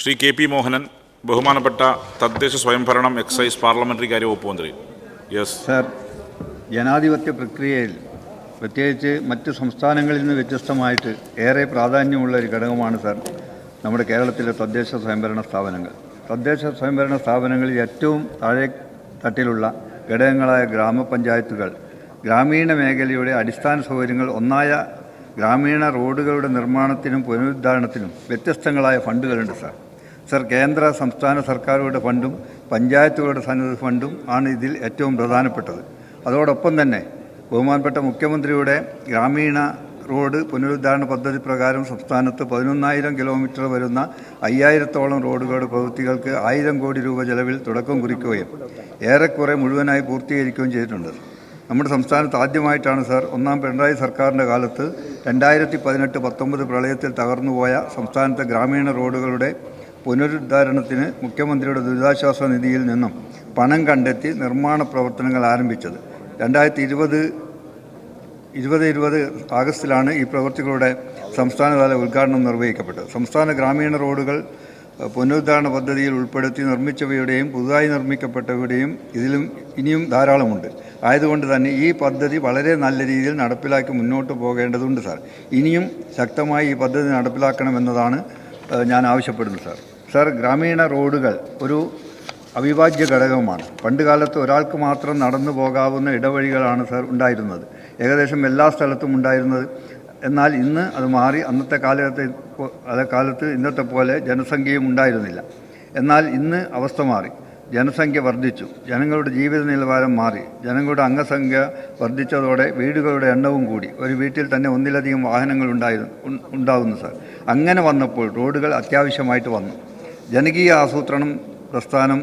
Shri K P Mohanan ബഹുമാനപ്പെട്ട തദ്ദേശ സ്വയംഭരണം excise parliamentary കാര്യ വകുപ്പ് മന്ത്രി. യെസ്. സർ ജനാധിപത്യ പ്രക്രിയയിൽ പ്രത്യേകിച്ച് മറ്റ് സംസ്ഥാനങ്ങളിൽ നിന്ന് വ്യത്യസ്തമായിട്ട് ഏറെ പ്രാധാന്യമുള്ള ഒരു ഘടകമാണ് സർ നമ്മുടെ കേരളത്തിലെ തദ്ദേശ സ്വയംഭരണ സ്ഥാപനങ്ങൾ. തദ്ദേശ സ്വയംഭരണ സ്ഥാപനങ്ങളിൽ ഏറ്റവും താഴെ തട്ടിലുള്ള ഘടകങ്ങളായ ഗ്രാമപഞ്ചായത്തുകൾ ഗ്രാമീണ മേഖലയുടെ അടിസ്ഥാന സൗകര്യങ്ങൾ ഒന്നായ ഗ്രാമീണ റോഡുകളുടെ നിർമ്മാണത്തിനും പുനരുദ്ധാരണത്തിനും വ്യത്യസ്തങ്ങളായ ഫണ്ടുകളുണ്ട് സാർ. സർ കേന്ദ്ര സംസ്ഥാന സർക്കാരുകളുടെ ഫണ്ടും പഞ്ചായത്തുകളുടെ സന്നദ്ധ ഫണ്ടും ആണ് ഇതിൽ ഏറ്റവും പ്രധാനപ്പെട്ടത്. അതോടൊപ്പം തന്നെ ബഹുമാനപ്പെട്ട മുഖ്യമന്ത്രിയുടെ ഗ്രാമീണ റോഡ് പുനരുദ്ധാരണ പദ്ധതി പ്രകാരം സംസ്ഥാനത്ത് പതിനൊന്നായിരം കിലോമീറ്റർ വരുന്ന അയ്യായിരത്തോളം റോഡുകളുടെ പ്രവൃത്തികൾക്ക് ആയിരം കോടി രൂപ ചെലവിൽ തുടക്കം കുറിക്കുകയും ഏറെക്കുറെ മുഴുവനായി പൂർത്തീകരിക്കുകയും ചെയ്തിട്ടുണ്ട്. നമ്മുടെ സംസ്ഥാനത്ത് ആദ്യമായിട്ടാണ് സർ ഒന്നാം പിണറായി സർക്കാരിന്റെ കാലത്ത് രണ്ടായിരത്തി പതിനെട്ട് പത്തൊമ്പത് പ്രളയത്തിൽ തകർന്നുപോയ സംസ്ഥാനത്തെ ഗ്രാമീണ റോഡുകളുടെ പുനരുദ്ധാരണത്തിന് മുഖ്യമന്ത്രിയുടെ ദുരിതാശ്വാസ നിധിയിൽ നിന്നും പണം കണ്ടെത്തി നിർമ്മാണ പ്രവർത്തനങ്ങൾ ആരംഭിച്ചത്. രണ്ടായിരത്തി ഇരുപത് ഇരുപത് ഇരുപത് ആഗസ്റ്റിലാണ് ഈ പ്രവൃത്തികളുടെ സംസ്ഥാനതല ഉദ്ഘാടനം നിർവഹിക്കപ്പെട്ടത്. സംസ്ഥാന ഗ്രാമീണ റോഡുകൾ പുനരുദ്ധാരണ പദ്ധതിയിൽ ഉൾപ്പെടുത്തി നിർമ്മിച്ചവയുടെയും പുതുതായി നിർമ്മിക്കപ്പെട്ടവയുടെയും ഇതിലും ഇനിയും ധാരാളമുണ്ട്. ആയതുകൊണ്ട് തന്നെ ഈ പദ്ധതി വളരെ നല്ല രീതിയിൽ നടപ്പിലാക്കി മുന്നോട്ട് പോകേണ്ടതുണ്ട് സാർ. ഇനിയും ശക്തമായി ഈ പദ്ധതി നടപ്പിലാക്കണമെന്നതാണ് ഞാൻ ആവശ്യപ്പെടുന്നത് സാർ. സാർ ഗ്രാമീണ റോഡുകൾ ഒരു അവിഭാജ്യ ഘടകമാണ്. പണ്ട് കാലത്ത് ഒരാൾക്ക് മാത്രം നടന്നു പോകാവുന്ന ഇടവഴികളാണ് സർ ഉണ്ടായിരുന്നത്. ഏകദേശം എല്ലാ സ്ഥലത്തും ഉണ്ടായിരുന്നത്. എന്നാൽ ഇന്ന് അത് മാറി അന്നത്തെ കാലത്തെ അതേ കാലത്ത് ഇന്നത്തെ പോലെ ജനസംഖ്യയും ഉണ്ടായിരുന്നില്ല. എന്നാൽ ഇന്ന് അവസ്ഥ മാറി. ജനസംഖ്യ വർദ്ധിച്ചു. ജനങ്ങളുടെ ജീവിത നിലവാരം മാറി. ജനങ്ങളുടെ അംഗസംഖ്യ വർദ്ധിച്ചതോടെ വീടുകളുടെ എണ്ണവും കൂടി. ഒരു വീട്ടിൽ തന്നെ ഒന്നിലധികം വാഹനങ്ങൾ ഉണ്ടായിരുന്നു ഉണ്ടാകുന്നു സാർ. അങ്ങനെ വന്നപ്പോൾ റോഡുകൾ അത്യാവശ്യമായിട്ട് വന്നു. ജനകീയ ആസൂത്രണം പ്രസ്ഥാനം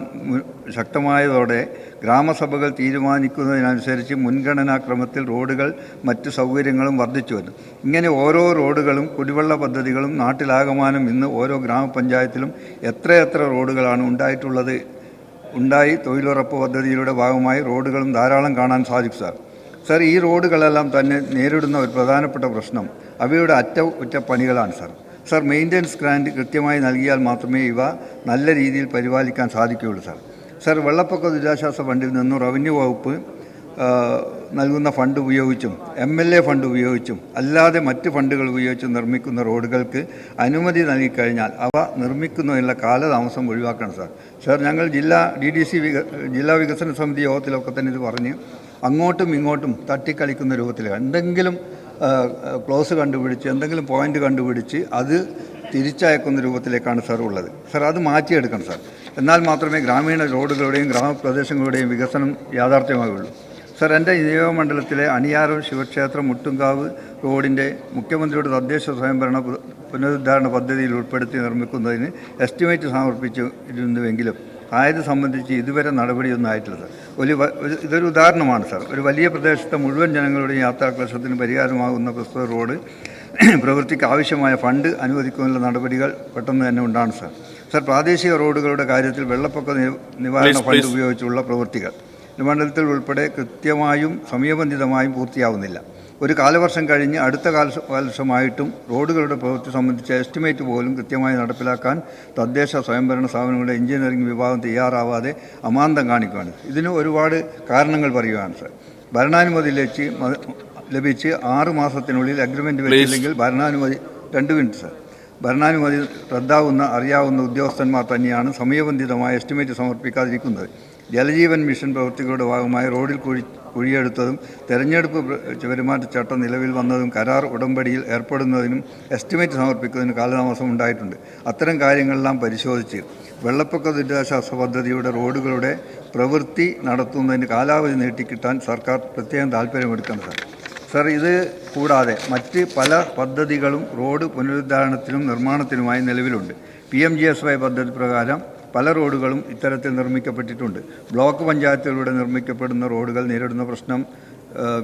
ശക്തമായതോടെ ഗ്രാമസഭകൾ തീരുമാനിക്കുന്നതിനനുസരിച്ച് മുൻഗണനാക്രമത്തിൽ റോഡുകൾ മറ്റു സൗകര്യങ്ങളും വർദ്ധിച്ചു വരുന്നു ഇങ്ങനെ ഓരോ റോഡുകളും കുടിവെള്ള പദ്ധതികളും നാട്ടിലാകമാനം ഇന്ന് ഓരോ ഗ്രാമപഞ്ചായത്തിലും എത്രയെത്ര റോഡുകളാണ് ഉണ്ടായിട്ടുള്ളത് ഉണ്ടായി തൊഴിലുറപ്പ് പദ്ധതിയുടെ ഭാഗമായി റോഡുകളും ധാരാളം കാണാൻ സാധിക്കും സാർ. സാർ ഈ റോഡുകളെല്ലാം തന്നെ നേരിടുന്ന ഒരു പ്രധാനപ്പെട്ട പ്രശ്നം അവയുടെ അറ്റ ഉറ്റപ്പണികളാണ് സാർ. സാർ മെയിന്റനൻസ് ഗ്രാൻഡ് കൃത്യമായി നൽകിയാൽ മാത്രമേ ഇവ നല്ല രീതിയിൽ പരിപാലിക്കാൻ സാധിക്കുകയുള്ളൂ സാർ. സർ വെള്ളപ്പൊക്ക ദുരിതാശ്വാസ ഫണ്ടിൽ നിന്നും റവന്യൂ വകുപ്പ് നൽകുന്ന ഫണ്ട് ഉപയോഗിച്ചും എം എൽ എ ഫണ്ട് ഉപയോഗിച്ചും അല്ലാതെ മറ്റ് ഫണ്ടുകൾ ഉപയോഗിച്ചും നിർമ്മിക്കുന്ന റോഡുകൾക്ക് അനുമതി നൽകിക്കഴിഞ്ഞാൽ അവ നിർമ്മിക്കുന്നതിനുള്ള കാലതാമസം ഒഴിവാക്കണം സാർ. സാർ ഞങ്ങൾ ജില്ലാ ഡി ഡി സി ജില്ലാ വികസന സമിതി യോഗത്തിലൊക്കെ തന്നെ ഇത് പറഞ്ഞ് അങ്ങോട്ടും ഇങ്ങോട്ടും തട്ടിക്കളിക്കുന്ന രൂപത്തിൽ എന്തെങ്കിലും ക്ലോസ് കണ്ടുപിടിച്ച് എന്തെങ്കിലും പോയിന്റ് കണ്ടുപിടിച്ച് അത് തിരിച്ചയക്കുന്ന രൂപത്തിലേക്കാണ് സാർ ഉള്ളത്. സാർ അത് മാറ്റിയെടുക്കണം സാർ എന്നാൽ മാത്രമേ ഗ്രാമീണ റോഡുകളുടെയും ഗ്രാമപ്രദേശങ്ങളുടെയും വികസനം യാഥാർത്ഥ്യമാകുള്ളൂ സാർ എന്റെ നിയമമണ്ഡലത്തിലെ അണിയാരം ശിവക്ഷേത്രം മുട്ടുംകാവ് റോഡിന്റെ മുഖ്യമന്ത്രിയുടെ തദ്ദേശ സ്വയംഭരണ പുനരുദ്ധാരണ പദ്ധതിയിൽ ഉൾപ്പെടുത്തി നിർമ്മിക്കുന്നതിന് എസ്റ്റിമേറ്റ് സമർപ്പിച്ചിരുന്നുവെങ്കിലും ആയത് സംബന്ധിച്ച് ഇതുവരെ നടപടിയൊന്നും ആയിട്ടില്ല സാർ. ഒരു ഇതൊരു ഉദാഹരണമാണ് സാർ. ഒരു വലിയ പ്രദേശത്തെ മുഴുവൻ ജനങ്ങളുടെയും യാത്രാക്ലേശത്തിന് പരിഹാരമാകുന്ന പ്രസ്തുത റോഡ് പ്രവൃത്തിക്ക് ആവശ്യമായ ഫണ്ട് അനുവദിക്കുന്നതിനുള്ള നടപടികൾ പെട്ടെന്ന് തന്നെ ഉണ്ടാണ് സാർ. സാർ പ്രാദേശിക റോഡുകളുടെ കാര്യത്തിൽ വെള്ളപ്പൊക്ക നിവാരണ ഫണ്ട് ഉപയോഗിച്ചുള്ള പ്രവൃത്തികൾ. മണ്ഡലത്തിൽ ഉൾപ്പെടെ കൃത്യമായും സമയബന്ധിതമായും പൂർത്തിയാവുന്നില്ല. ഒരു കാലവർഷം കഴിഞ്ഞ് അടുത്ത കാല വർഷമായിട്ടും റോഡുകളുടെ പ്രവൃത്തി സംബന്ധിച്ച എസ്റ്റിമേറ്റ് പോലും കൃത്യമായി നടപ്പിലാക്കാൻ തദ്ദേശ സ്വയംഭരണ സ്ഥാപനങ്ങളുടെ എഞ്ചിനീയറിംഗ് വിഭാഗം തയ്യാറാവാതെ അമാന്തം കാണിക്കുകയാണ്. ഇതിന് ഒരുപാട് കാരണങ്ങൾ പറയുകയാണ് സർ. ഭരണാനുമതി ലഭിച്ച് ലഭിച്ച് ആറ് മാസത്തിനുള്ളിൽ അഗ്രിമെന്റ് വെച്ചില്ലെങ്കിൽ ഭരണാനുമതി രണ്ട് മിനിറ്റ് സർ. ഭരണാനുമതി റദ്ദാവുന്ന അറിയാവുന്ന ഉദ്യോഗസ്ഥന്മാർ തന്നെയാണ് സമയബന്ധിതമായ എസ്റ്റിമേറ്റ് സമർപ്പിക്കാതിരിക്കുന്നത്. ജലജീവൻ മിഷൻ പ്രവൃത്തികളുടെ ഭാഗമായി റോഡിൽ കുഴി കുഴിയെടുത്തതും തെരഞ്ഞെടുപ്പ് പ്ര- പെരുമാറ്റച്ചട്ടം നിലവിൽ വന്നതും കരാർ ഉടമ്പടിയിൽ ഏർപ്പെടുന്നതിനും എസ്റ്റിമേറ്റ് സമർപ്പിക്കുന്നതിനും കാലതാമസം ഉണ്ടായിട്ടുണ്ട്. അത്തരം കാര്യങ്ങളെല്ലാം പരിശോധിച്ച് വെള്ളപ്പൊക്ക ദുരിതാശ്വാസ പദ്ധതിയുടെ റോഡുകളുടെ പ്രവൃത്തി നടത്തുന്നതിന് കാലാവധി നീട്ടിക്കിട്ടാൻ സർക്കാർ പ്രത്യേകം താല്പര്യമെടുക്കണം സാർ സാർ ഇത് കൂടാതെ മറ്റ് പല പദ്ധതികളും റോഡ് പുനരുദ്ധാരണത്തിനും നിർമ്മാണത്തിനുമായി നിലവിലുണ്ട്. P M G S Y പദ്ധതി പ്രകാരം പല റോഡുകളും ഇത്തരത്തിൽ നിർമ്മിക്കപ്പെട്ടിട്ടുണ്ട്. ബ്ലോക്ക് പഞ്ചായത്തിലൂടെ നിർമ്മിക്കപ്പെടുന്ന റോഡുകൾ നേരിടുന്ന പ്രശ്നം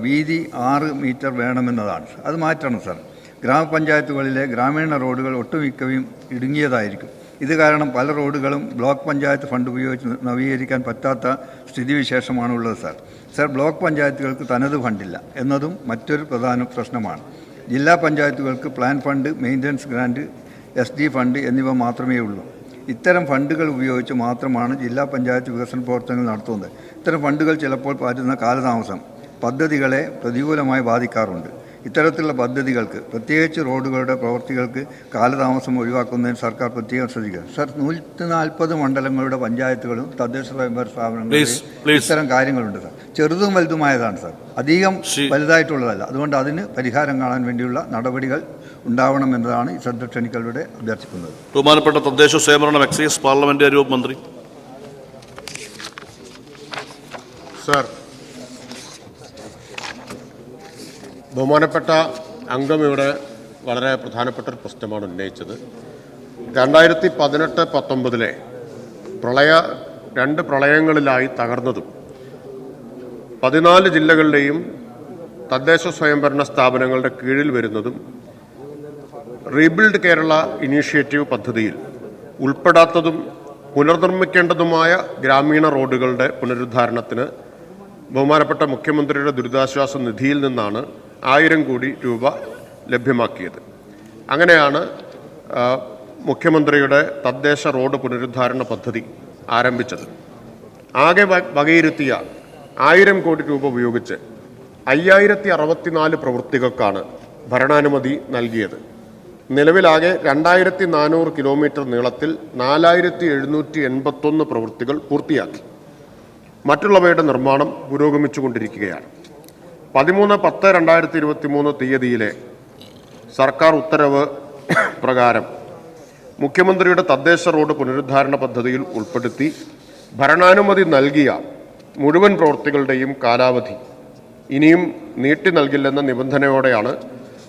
വീതി ആറ് മീറ്റർ വേണമെന്നതാണ്. അത് മാറ്റണം സാർ. ഗ്രാമപഞ്ചായത്തുകളിലെ ഗ്രാമീണ റോഡുകൾ ഒട്ടുമിക്കവും ഇടുങ്ങിയതായിരിക്കും. ഇത് കാരണം പല റോഡുകളും ബ്ലോക്ക് പഞ്ചായത്ത് ഫണ്ട് ഉപയോഗിച്ച് നവീകരിക്കാൻ പറ്റാത്ത സ്ഥിതിവിശേഷമാണ് ഉള്ളത് സാർ. സാർ ബ്ലോക്ക് പഞ്ചായത്തുകൾക്ക് തനത് ഫണ്ടില്ല എന്നതും മറ്റൊരു പ്രധാന പ്രശ്നമാണ്. ജില്ലാ പഞ്ചായത്തുകൾക്ക് plan fund maintenance grant S D fund എന്നിവ മാത്രമേ ഉള്ളൂ ഇത്തരം ഫണ്ടുകൾ ഉപയോഗിച്ച് മാത്രമാണ് ജില്ലാ പഞ്ചായത്ത് വികസന പ്രവർത്തനങ്ങൾ നടത്തുന്നത്. ഇത്തരം ഫണ്ടുകൾ ചിലപ്പോൾ പറ്റുന്ന കാലതാമസം പദ്ധതികളെ പ്രതികൂലമായി ബാധിക്കാറുണ്ട്. ഇത്തരത്തിലുള്ള പദ്ധതികൾക്ക് പ്രത്യേകിച്ച് റോഡുകളുടെ പ്രവൃത്തികൾക്ക് കാലതാമസം ഒഴിവാക്കുന്നതിന് സർക്കാർ പ്രത്യേകം ശ്രദ്ധിക്കുക സർ നൂറ്റി നാൽപ്പത് മണ്ഡലങ്ങളുടെ പഞ്ചായത്തുകളും തദ്ദേശ സ്വയംഭരണ സ്ഥാപനങ്ങളും ഇത്തരം കാര്യങ്ങളുണ്ട് സാർ. ചെറുതും വലുതുമായതാണ് സർ. അധികം വലുതായിട്ടുള്ളതല്ല. അതുകൊണ്ട് അതിന് പരിഹാരം കാണാൻ വേണ്ടിയുള്ള നടപടികൾ ഉണ്ടാവണം എന്നതാണ് ഈ ശ്രദ്ധ ക്ഷണിക്കളുടെ അഭ്യർത്ഥിക്കുന്നത്. ബഹുമാനപ്പെട്ട തദ്ദേശ സ്വയംഭരണ എക്സൈസ് പാർലമെന്റ് മന്ത്രി. സർ ബഹുമാനപ്പെട്ട അംഗം ഇവിടെ വളരെ പ്രധാനപ്പെട്ട ഒരു പ്രശ്നമാണ് ഉന്നയിച്ചത്. രണ്ടായിരത്തി പതിനെട്ട് പത്തൊമ്പതിലെ പ്രളയ രണ്ട് പ്രളയങ്ങളിലായി തകർന്നതും പതിനാല് ജില്ലകളിലെയും തദ്ദേശ സ്വയംഭരണ സ്ഥാപനങ്ങളുടെ കീഴിൽ വരുന്നതും റീബിൽഡ് കേരള ഇനീഷ്യേറ്റീവ് പദ്ധതിയിൽ ഉൾപ്പെടാത്തതും പുനർനിർമ്മിക്കേണ്ടതുമായ ഗ്രാമീണ റോഡുകളുടെ പുനരുദ്ധാരണത്തിന് ബഹുമാനപ്പെട്ട മുഖ്യമന്ത്രിയുടെ ദുരിതാശ്വാസ നിധിയിൽ നിന്നാണ് ആയിരം കോടി രൂപ ലഭ്യമാക്കിയത്. അങ്ങനെയാണ് മുഖ്യമന്ത്രിയുടെ തദ്ദേശ റോഡ് പുനരുദ്ധാരണ പദ്ധതി ആരംഭിച്ചത്. ആകെ വകയിരുത്തിയ ആയിരം കോടി രൂപ ഉപയോഗിച്ച് അയ്യായിരത്തി അറുപത്തിനാല് പ്രവൃത്തികൾക്കാണ് ഭരണാനുമതി നൽകിയത്. നിലവിലാകെ രണ്ടായിരത്തി നാനൂറ് കിലോമീറ്റർ നീളത്തിൽ നാലായിരത്തി എഴുന്നൂറ്റി എൺപത്തൊന്ന് പ്രവൃത്തികൾ പൂർത്തിയാക്കി. മറ്റുള്ളവയുടെ നിർമ്മാണം പുരോഗമിച്ചുകൊണ്ടിരിക്കുകയാണ്. പതിമൂന്ന് പത്ത് രണ്ടായിരത്തി ഇരുപത്തി മൂന്ന് തീയതിയിലെ സർക്കാർ ഉത്തരവ് പ്രകാരം മുഖ്യമന്ത്രിയുടെ തദ്ദേശ റോഡ് പുനരുദ്ധാരണ പദ്ധതിയിൽ ഉൾപ്പെടുത്തി ഭരണാനുമതി നൽകിയ മുഴുവൻ പ്രവൃത്തികളുടെയും കാലാവധി ഇനിയും നീട്ടി നൽകില്ലെന്ന നിബന്ധനയോടെയാണ്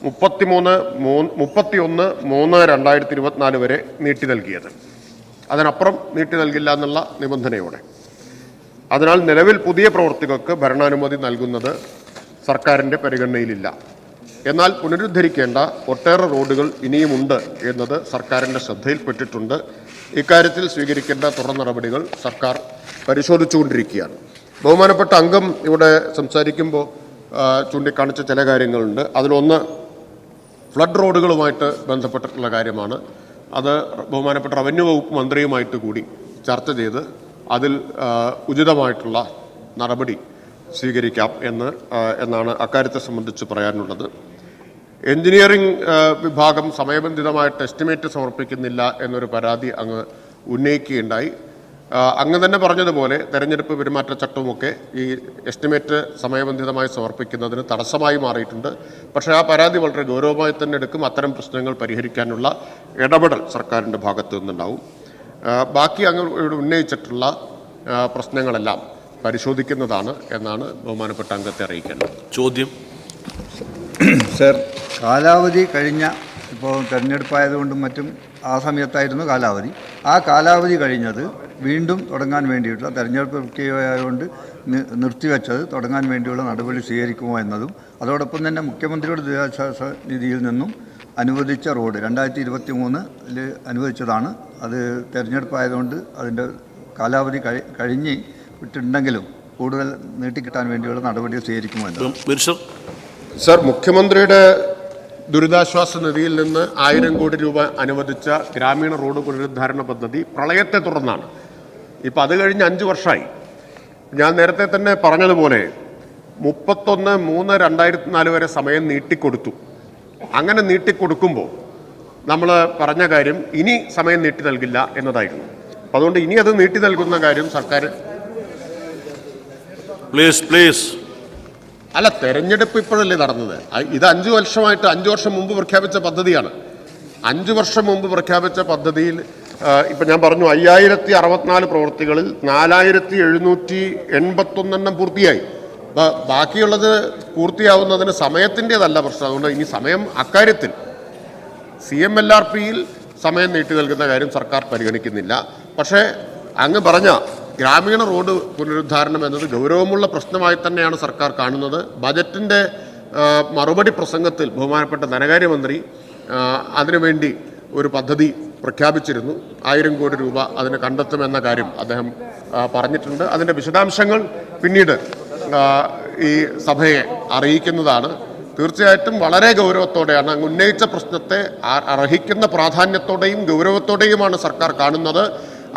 മുപ്പത്തിമൂന്ന് മൂന്ന് മുപ്പത്തിയൊന്ന് മൂന്ന് രണ്ടായിരത്തി ഇരുപത്തിനാല് വരെ നീട്ടി നൽകിയത്. അതിനപ്പുറം നീട്ടി നൽകില്ല എന്നുള്ള നിബന്ധനയോടെ. അതിനാൽ നിലവിൽ പുതിയ പ്രവൃത്തികൾക്ക് ഭരണാനുമതി നൽകുന്നത് സർക്കാരിന്റെ പരിഗണനയിലില്ല. എന്നാൽ പുനരുദ്ധരിക്കേണ്ട ഒട്ടേറെ റോഡുകൾ ഇനിയുമുണ്ട് എന്നത് സർക്കാരിന്റെ ശ്രദ്ധയിൽപ്പെട്ടിട്ടുണ്ട്. ഇക്കാര്യത്തിൽ സ്വീകരിക്കേണ്ട തുടർ നടപടികൾ സർക്കാർ പരിശോധിച്ചുകൊണ്ടിരിക്കുകയാണ്. ബഹുമാനപ്പെട്ട അംഗം ഇവിടെ സംസാരിക്കുമ്പോൾ ചൂണ്ടിക്കാണിച്ച ചില കാര്യങ്ങളുണ്ട്. അതിലൊന്ന് ഫ്ലഡ് റോഡുകളുമായിട്ട് ബന്ധപ്പെട്ടിട്ടുള്ള കാര്യമാണ്. അത് ബഹുമാനപ്പെട്ട റവന്യൂ വകുപ്പ് മന്ത്രിയുമായിട്ട് കൂടി ചർച്ച ചെയ്ത് അതിൽ ഉചിതമായിട്ടുള്ള നടപടി സ്വീകരിക്കാം എന്ന് എന്നാണ് അക്കാര്യത്തെ സംബന്ധിച്ച് പറയാനുള്ളത്. എഞ്ചിനീയറിംഗ് വിഭാഗം സമയബന്ധിതമായിട്ട് എസ്റ്റിമേറ്റ് സമർപ്പിക്കുന്നില്ല എന്നൊരു പരാതി അങ്ങ് ഉന്നയിക്കുകയുണ്ടായി. അങ്ങ് തന്നെ പറഞ്ഞതുപോലെ തെരഞ്ഞെടുപ്പ് പെരുമാറ്റച്ചട്ടവുമൊക്കെ ഈ എസ്റ്റിമേറ്റ് സമയബന്ധിതമായി സമർപ്പിക്കുന്നതിന് തടസ്സമായി മാറിയിട്ടുണ്ട്. പക്ഷേ ആ പരാതി വളരെ ഗൗരവമായി തന്നെ എടുക്കും. അത്തരം പ്രശ്നങ്ങൾ പരിഹരിക്കാനുള്ള ഇടപെടൽ സർക്കാരിന്റെ ഭാഗത്തു നിന്നുണ്ടാവും. ബാക്കി അങ്ങ് ഇവിടെ ഉന്നയിച്ചിട്ടുള്ള പ്രശ്നങ്ങളെല്ലാം പരിശോധിക്കുന്നതാണ് എന്നാണ് ബഹുമാനപ്പെട്ട അംഗത്തെ അറിയിക്കേണ്ടത്. ചോദ്യം. സർ കാലാവധി കഴിഞ്ഞ ഇപ്പോൾ തെരഞ്ഞെടുപ്പായതുകൊണ്ടും മറ്റും ആ സമയത്തായിരുന്നു കാലാവധി. ആ കാലാവധി കഴിഞ്ഞത് വീണ്ടും തുടങ്ങാൻ വേണ്ടിയിട്ടുള്ള തെരഞ്ഞെടുപ്പ് പ്രക്രിയയായതുകൊണ്ട് നി- നിർത്തിവെച്ചത് തുടങ്ങാൻ വേണ്ടിയുള്ള നടപടി സ്വീകരിക്കുമോ എന്നതും അതോടൊപ്പം തന്നെ മുഖ്യമന്ത്രിയുടെ ദുരിതാശ്വാസ നിധിയിൽ നിന്നും അനുവദിച്ച റോഡ് രണ്ടായിരത്തി ഇരുപത്തി മൂന്നിൽ അനുവദിച്ചതാണ്. അത് തെരഞ്ഞെടുപ്പായതുകൊണ്ട് അതിന്റെ കാലാവധി കഴി കഴിഞ്ഞ് വിട്ടിട്ടുണ്ടെങ്കിലും കൂടുതൽ നീട്ടിക്കിട്ടാൻ വേണ്ടിയുള്ള നടപടികൾ സ്വീകരിക്കുമോ എന്നത് മിനിസ്റ്റർ സർ മുഖ്യമന്ത്രിയുടെ ദുരിതാശ്വാസ നിധിയിൽ നിന്ന് ആയിരം കോടി രൂപ അനുവദിച്ച ഗ്രാമീണ റോഡ് പുനരുദ്ധാരണ പദ്ധതി പ്രളയത്തെ തുടർന്നാണ്. ഇപ്പം അത് കഴിഞ്ഞ് അഞ്ച് വർഷമായി ഞാൻ നേരത്തെ തന്നെ പറഞ്ഞതുപോലെ മുപ്പത്തൊന്ന് മൂന്ന് രണ്ടായിരത്തി നാല് വരെ സമയം നീട്ടിക്കൊടുത്തു. അങ്ങനെ നീട്ടിക്കൊടുക്കുമ്പോൾ നമ്മൾ പറഞ്ഞ കാര്യം ഇനി സമയം നീട്ടി നൽകില്ല എന്നതായിരുന്നു. അപ്പം അതുകൊണ്ട് ഇനി അത് നീട്ടി നൽകുന്ന കാര്യം സർക്കാർ പ്ലീസ് പ്ലീസ് അല്ല തെരഞ്ഞെടുപ്പ് ഇപ്പോഴല്ലേ നടന്നത്? ഇത് അഞ്ചു വർഷമായിട്ട് അഞ്ചു വർഷം മുമ്പ് പ്രഖ്യാപിച്ച പദ്ധതിയാണ്. അഞ്ചു വർഷം മുമ്പ് പ്രഖ്യാപിച്ച പദ്ധതിയിൽ ഇപ്പം ഞാൻ പറഞ്ഞു അയ്യായിരത്തി അറുപത്തിനാല് പ്രവൃത്തികളിൽ നാലായിരത്തി എഴുന്നൂറ്റി എൺപത്തൊന്നെണ്ണം പൂർത്തിയായി ബാക്കിയുള്ളത് പൂർത്തിയാവുന്നതിന് സമയത്തിന്റെതല്ല പ്രശ്നം. അതുകൊണ്ട് ഇനി സമയം അക്കാര്യത്തിൽ സി എം എൽ ആർ പിയിൽ സമയം നീട്ടി നൽകുന്ന കാര്യം സർക്കാർ പരിഗണിക്കുന്നില്ല. പക്ഷേ അങ്ങ് പറഞ്ഞ ഗ്രാമീണ റോഡ് പുനരുദ്ധാരണം എന്നത് ഗൗരവമുള്ള പ്രശ്നമായി തന്നെയാണ് സർക്കാർ കാണുന്നത്. ബജറ്റിന്റെ മറുപടി പ്രസംഗത്തിൽ ബഹുമാനപ്പെട്ട ധനകാര്യമന്ത്രി അതിനുവേണ്ടി ഒരു പദ്ധതി പ്രഖ്യാപിച്ചിരുന്നു. ആയിരം കോടി രൂപ അതിന് കണ്ടെത്തുമെന്ന കാര്യം അദ്ദേഹം പറഞ്ഞിട്ടുണ്ട്. അതിന്റെ വിശദാംശങ്ങൾ പിന്നീട് ഈ സഭയെ അറിയിക്കുന്നതാണ്. തീർച്ചയായിട്ടും വളരെ ഗൗരവത്തോടെയാണ് അങ്ങ് ഉന്നയിച്ച പ്രശ്നത്തെ അർഹിക്കുന്ന പ്രാധാന്യത്തോടെയും ഗൗരവത്തോടെയുമാണ് സർക്കാർ കാണുന്നത്.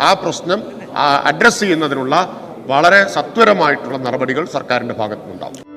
ആ പ്രശ്നം അഡ്രസ്സ് ചെയ്യുന്നതിനുള്ള വളരെ സത്വരമായിട്ടുള്ള നടപടികൾ സർക്കാരിന്റെ ഭാഗത്തുനിന്നുണ്ടാവും.